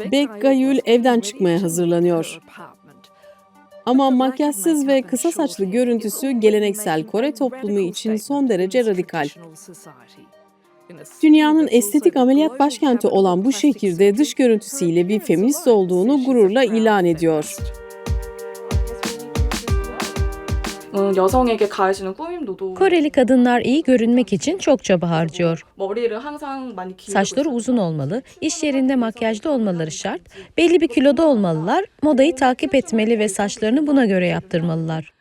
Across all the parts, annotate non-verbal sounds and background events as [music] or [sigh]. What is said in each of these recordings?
Baek Gayul evden çıkmaya hazırlanıyor. Ama makyajsız ve kısa saçlı görüntüsü geleneksel Kore toplumu için son derece radikal. Dünyanın estetik ameliyat başkenti olan bu şehirde dış görüntüsüyle bir feminist olduğunu gururla ilan ediyor. 여성에게 가해지는 꾸밈도도 Koreli kadınlar iyi görünmek için çok çaba harcıyor. 머리를 항상 많이 기르고 Saçları uzun olmalı, iş yerinde makyajlı olmaları şart, belli bir kiloda olmalılar, modayı takip etmeli ve saçlarını buna göre yaptırmalılar.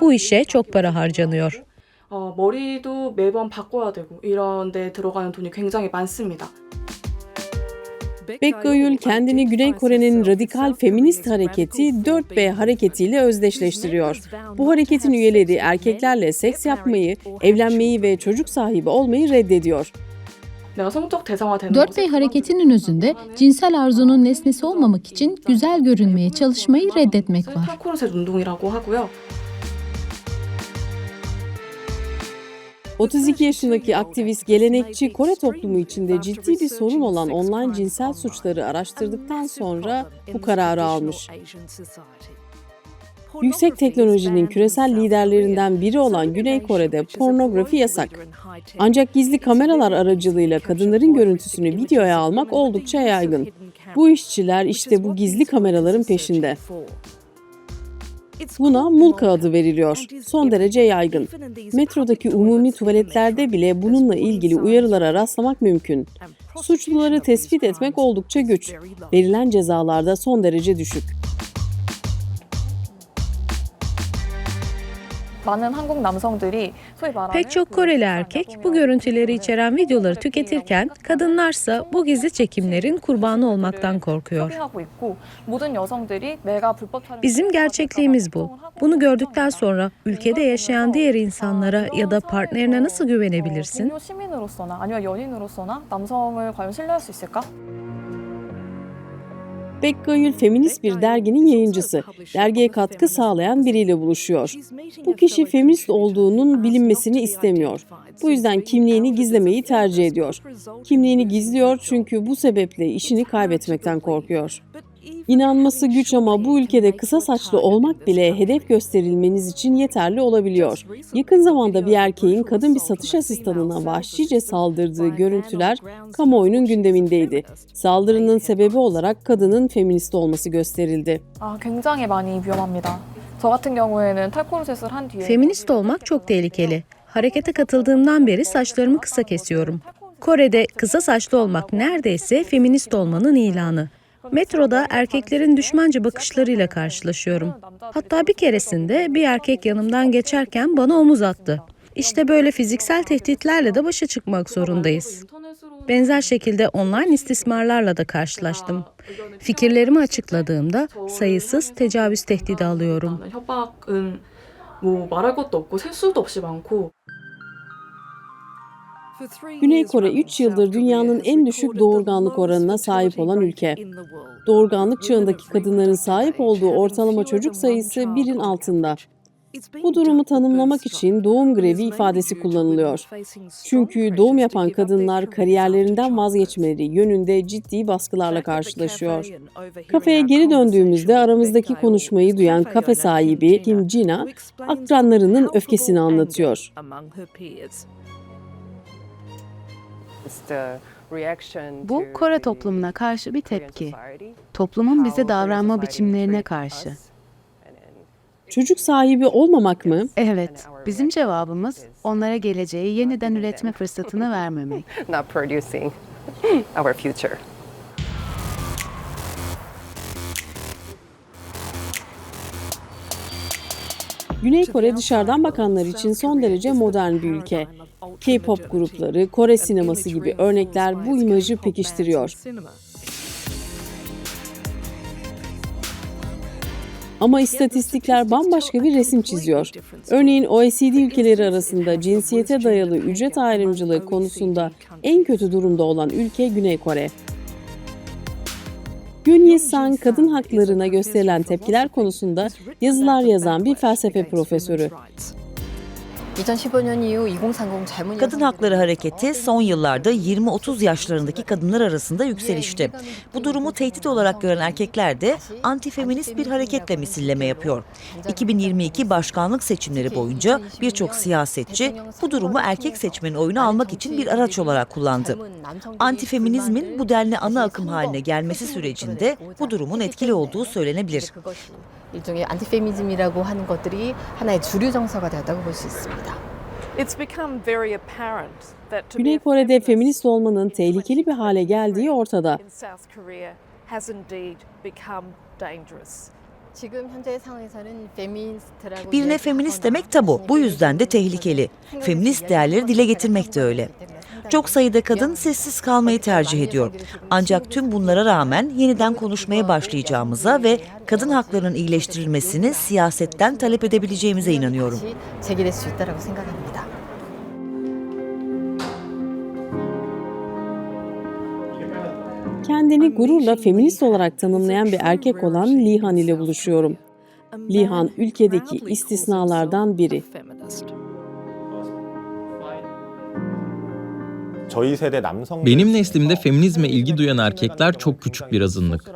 Bu işe çok para harcanıyor. 어, 머리도 매번 바꿔야 되고 이런 데 들어가는 돈이 굉장히 많습니다. Baek kendini Güney Kore'nin radikal feminist hareketi 4B hareketiyle özdeşleştiriyor. Bu hareketin üyeleri erkeklerle seks yapmayı, evlenmeyi ve çocuk sahibi olmayı reddediyor. 4B hareketinin özünde cinsel arzunun nesnesi olmamak için güzel görünmeye çalışmayı reddetmek var. 32 yaşındaki aktivist gelenekçi Kore toplumu içinde ciddi bir sorun olan online cinsel suçları araştırdıktan sonra bu kararı almış. Yüksek teknolojinin küresel liderlerinden biri olan Güney Kore'de pornografi yasak. Ancak gizli kameralar aracılığıyla kadınların görüntüsünü videoya almak oldukça yaygın. Bu işçiler işte bu gizli kameraların peşinde. Buna mulka adı veriliyor. Son derece yaygın. Metrodaki umumi tuvaletlerde bile bununla ilgili uyarılara rastlamak mümkün. Suçluları tespit etmek oldukça güç. Verilen cezalar da son derece düşük. Pek çok Koreli erkek bu görüntüleri içeren videoları tüketirken kadınlarsa bu gizli çekimlerin kurbanı olmaktan korkuyor. Bizim gerçekliğimiz bu. Bunu gördükten sonra ülkede yaşayan diğer insanlara ya da partnerine nasıl güvenebilirsin? Bekkayül feminist bir derginin yayıncısı, dergiye katkı sağlayan biriyle buluşuyor. Bu kişi feminist olduğunun bilinmesini istemiyor. Bu yüzden kimliğini gizlemeyi tercih ediyor. Kimliğini gizliyor çünkü bu sebeple işini kaybetmekten korkuyor. İnanması güç ama bu ülkede kısa saçlı olmak bile hedef gösterilmeniz için yeterli olabiliyor. Yakın zamanda bir erkeğin kadın bir satış asistanına vahşice saldırdığı görüntüler kamuoyunun gündemindeydi. Saldırının sebebi olarak kadının feminist olması gösterildi. 아, 굉장히 많이 위험합니다. 저 같은 경우에는 탈코르셋을 한 뒤에 Feminist olmak çok tehlikeli. Harekete katıldığımdan beri saçlarımı kısa kesiyorum. Kore'de kısa saçlı olmak neredeyse feminist olmanın ilanı. Metroda erkeklerin düşmanca bakışlarıyla karşılaşıyorum. Hatta bir keresinde bir erkek yanımdan geçerken bana omuz attı. İşte böyle fiziksel tehditlerle de başa çıkmak zorundayız. Benzer şekilde online istismarlarla da karşılaştım. Fikirlerimi açıkladığımda sayısız tecavüz tehdidi alıyorum. Güney Kore 3 yıldır dünyanın en düşük doğurganlık oranına sahip olan ülke. Doğurganlık çağındaki kadınların sahip olduğu ortalama çocuk sayısı birin altında. Bu durumu tanımlamak için doğum grevi ifadesi kullanılıyor. Çünkü doğum yapan kadınlar kariyerlerinden vazgeçmeleri yönünde ciddi baskılarla karşılaşıyor. Kafeye geri döndüğümüzde aramızdaki konuşmayı duyan kafe sahibi Kim Jina, akranlarının öfkesini anlatıyor. Bu Kore toplumuna karşı bir tepki. Toplumun bize davranma biçimlerine karşı. Çocuk sahibi olmamak mı? Evet, bizim cevabımız onlara geleceği yeniden üretme fırsatını vermemek. [laughs] Güney Kore dışarıdan bakanlar için son derece modern bir ülke. K-pop grupları, Kore sineması gibi örnekler bu imajı pekiştiriyor. Ama istatistikler bambaşka bir resim çiziyor. Örneğin OECD ülkeleri arasında cinsiyete dayalı ücret ayrımcılığı konusunda en kötü durumda olan ülke Güney Kore. Gün Yi-sang kadın haklarına gösterilen tepkiler konusunda yazılar yazan bir felsefe profesörü. Kadın hakları hareketi son yıllarda 20-30 yaşlarındaki kadınlar arasında yükselişte. Bu durumu tehdit olarak gören erkekler de antifeminist bir hareketle misilleme yapıyor. 2022 başkanlık seçimleri boyunca birçok siyasetçi bu durumu erkek seçmenin oyunu almak için bir araç olarak kullandı. Antifeminizmin bu denli ana akım haline gelmesi sürecinde bu durumun etkili olduğu söylenebilir. 일종의 안티페미즘이라고 하는 것들이 하나의 주류 정서가 되었다고 볼 수 있습니다. Güney Kore'de feminist olmanın tehlikeli bir hale geldiği ortada. 지금 현재 상황에서는 페미니스트라고 Birine feminist demek tabu. Bu yüzden de tehlikeli. Feminist değerleri dile getirmek de öyle. Çok sayıda kadın sessiz kalmayı tercih ediyor. Ancak tüm bunlara rağmen yeniden konuşmaya başlayacağımıza ve kadın haklarının iyileştirilmesini siyasetten talep edebileceğimize inanıyorum. Kendini gururla feminist olarak tanımlayan bir erkek olan Lihan ile buluşuyorum. Lihan ülkedeki istisnalardan biri. Benim neslimde feminizme ilgi duyan erkekler çok küçük bir azınlık.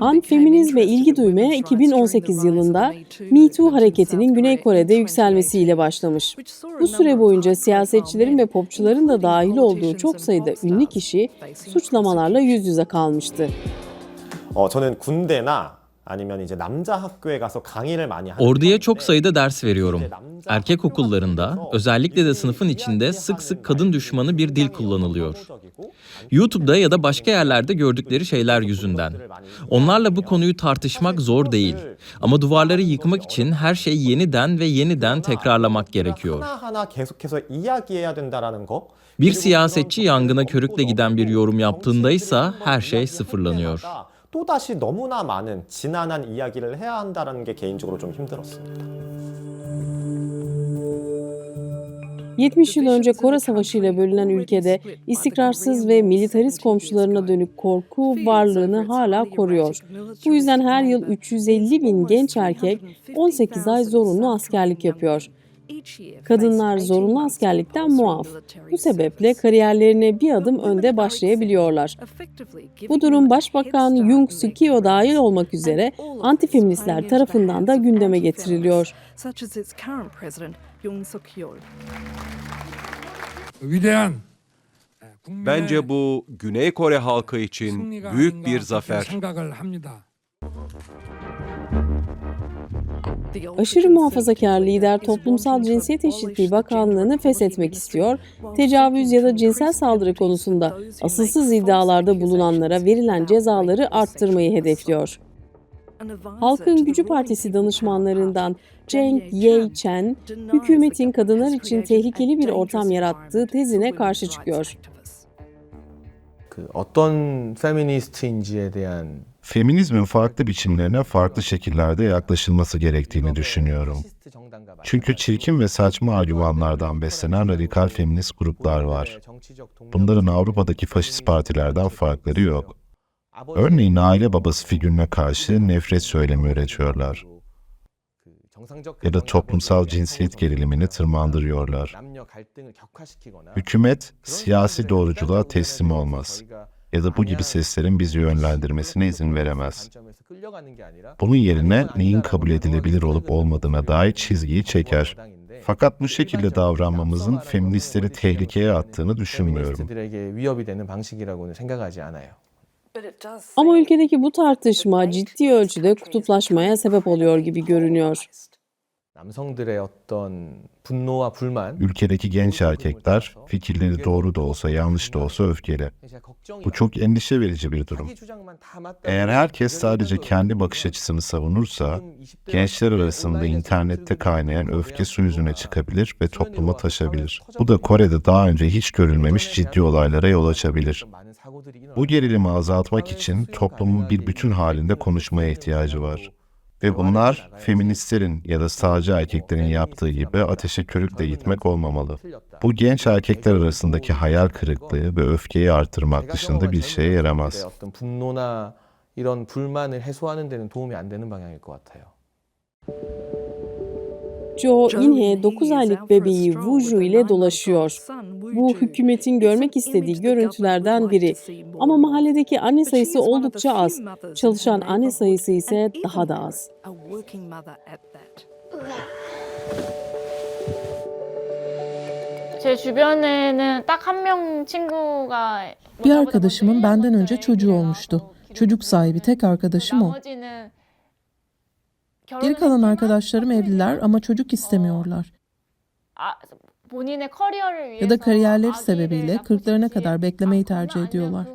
Han feminizme ilgi duymaya 2018 yılında Me Too hareketinin Güney Kore'de yükselmesiyle başlamış. Bu süre boyunca siyasetçilerin ve popçuların da dahil olduğu çok sayıda ünlü kişi suçlamalarla yüz yüze kalmıştı. 어, 저는 군대나 Orduya çok sayıda ders veriyorum. Erkek okullarında, özellikle de sınıfın içinde sık sık kadın düşmanı bir dil kullanılıyor. YouTube'da ya da başka yerlerde gördükleri şeyler yüzünden. Onlarla bu konuyu tartışmak zor değil. Ama duvarları yıkmak için her şeyi yeniden ve yeniden tekrarlamak gerekiyor. Bir siyasetçi yangına körükle giden bir yorum yaptığında ise her şey sıfırlanıyor. 또다시 너무나 많은 지난한 이야기를 해야 한다라는 게 개인적으로 좀 힘들었습니다. 70 yıl önce Kore Savaşı ile bölünen ülkede istikrarsız ve militarist komşularına dönük korku varlığını hala koruyor. Bu yüzden her yıl 350 bin genç erkek 18 ay zorunlu askerlik yapıyor. Kadınlar zorunlu askerlikten muaf. Bu sebeple kariyerlerine bir adım önde başlayabiliyorlar. Bu durum Başbakan Jung Sukio dahil olmak üzere antifeministler tarafından da gündeme getiriliyor. Bence bu Güney Kore halkı için büyük bir zafer. 생각을 합니다. Aşırı muhafazakar lider Toplumsal Cinsiyet Eşitliği Bakanlığı'nı feshetmek istiyor, tecavüz ya da cinsel saldırı konusunda asılsız iddialarda bulunanlara verilen cezaları arttırmayı hedefliyor. Halkın Gücü Partisi danışmanlarından Cheng Ye-chen, hükümetin kadınlar için tehlikeli bir ortam yarattığı tezine karşı çıkıyor. 그 어떤 페미니스트인지에 대한 Feminizmin farklı biçimlerine farklı şekillerde yaklaşılması gerektiğini düşünüyorum. Çünkü çirkin ve saçma argümanlardan beslenen radikal feminist gruplar var. Bunların Avrupa'daki faşist partilerden farkları yok. Örneğin aile babası figürüne karşı nefret söylemi üretiyorlar. Ya da toplumsal cinsiyet gerilimini tırmandırıyorlar. Hükümet siyasi doğruculuğa teslim olmaz ya da bu gibi seslerin bizi yönlendirmesine izin veremez. Bunun yerine neyin kabul edilebilir olup olmadığına dair çizgiyi çeker. Fakat bu şekilde davranmamızın feministleri tehlikeye attığını düşünmüyorum. Ama ülkedeki bu tartışma ciddi ölçüde kutuplaşmaya sebep oluyor gibi görünüyor. Ülkedeki genç erkekler fikirleri doğru da olsa yanlış da olsa öfkeli. Bu çok endişe verici bir durum. Eğer herkes sadece kendi bakış açısını savunursa, gençler arasında internette kaynayan öfke su yüzüne çıkabilir ve topluma taşabilir. Bu da Kore'de daha önce hiç görülmemiş ciddi olaylara yol açabilir. Bu gerilimi azaltmak için toplumun bir bütün halinde konuşmaya ihtiyacı var. Ve bunlar feministlerin ya da sağcı erkeklerin yaptığı gibi ateşe körükle gitmek olmamalı. Bu genç erkekler arasındaki hayal kırıklığı ve öfkeyi artırmak dışında bir şeye yaramaz. 어떤 분노나 이런 불만을 해소하는 데는 도움이 안 되는 방향일 것 같아요. Jo In-hye 9 aylık bebeği Woo-ju ile dolaşıyor. Bu hükümetin görmek istediği görüntülerden biri. Ama mahalledeki anne sayısı oldukça az. Çalışan anne sayısı ise daha da az. 제 주변에는 딱 한 명 친구가 Bir arkadaşımın benden önce çocuğu olmuştu. Çocuk sahibi tek arkadaşım o. 나머지는 Geri kalan arkadaşlarım evliler ama çocuk istemiyorlar. 아, ya da kariyerleri sebebiyle 40'larına kadar beklemeyi tercih ediyorlar.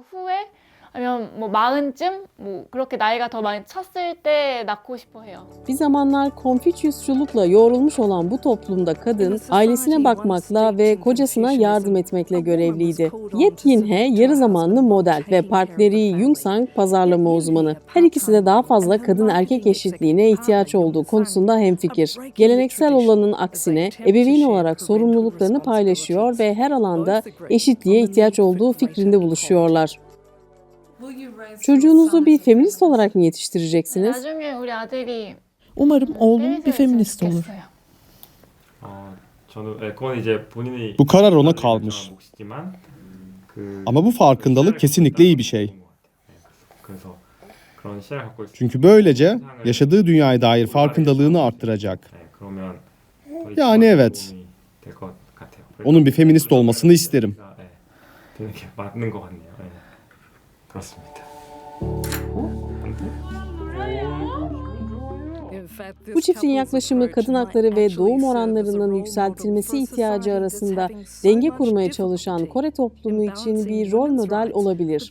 아니면 그 후에 아니면 뭐 마흔쯤 뭐 그렇게 나이가 더 많이 찼을 때 낳고 싶어 해요. Bir zamanlar Konfüçyüsçulukla yoğrulmuş olan bu toplumda kadın ailesine bakmakla ve kocasına yardım etmekle görevliydi. Yet Yin-he yarı zamanlı model ve partneri Yung-sang pazarlama uzmanı. Her ikisi de daha fazla kadın erkek eşitliğine ihtiyaç olduğu konusunda hemfikir. Geleneksel olanın aksine ebeveyn olarak sorumluluklarını paylaşıyor ve her alanda eşitliğe ihtiyaç olduğu fikrinde buluşuyorlar. Çocuğunuzu bir feminist olarak mı yetiştireceksiniz? Umarım oğlum bir feminist olur. Bu karar ona kalmış. Ama bu farkındalık kesinlikle iyi bir şey. Çünkü böylece yaşadığı dünyaya dair farkındalığını arttıracak. Yani evet. Onun bir feminist olmasını isterim. Bu çiftin yaklaşımı kadın hakları ve doğum oranlarının yükseltilmesi ihtiyacı arasında denge kurmaya çalışan Kore toplumu için bir rol model olabilir.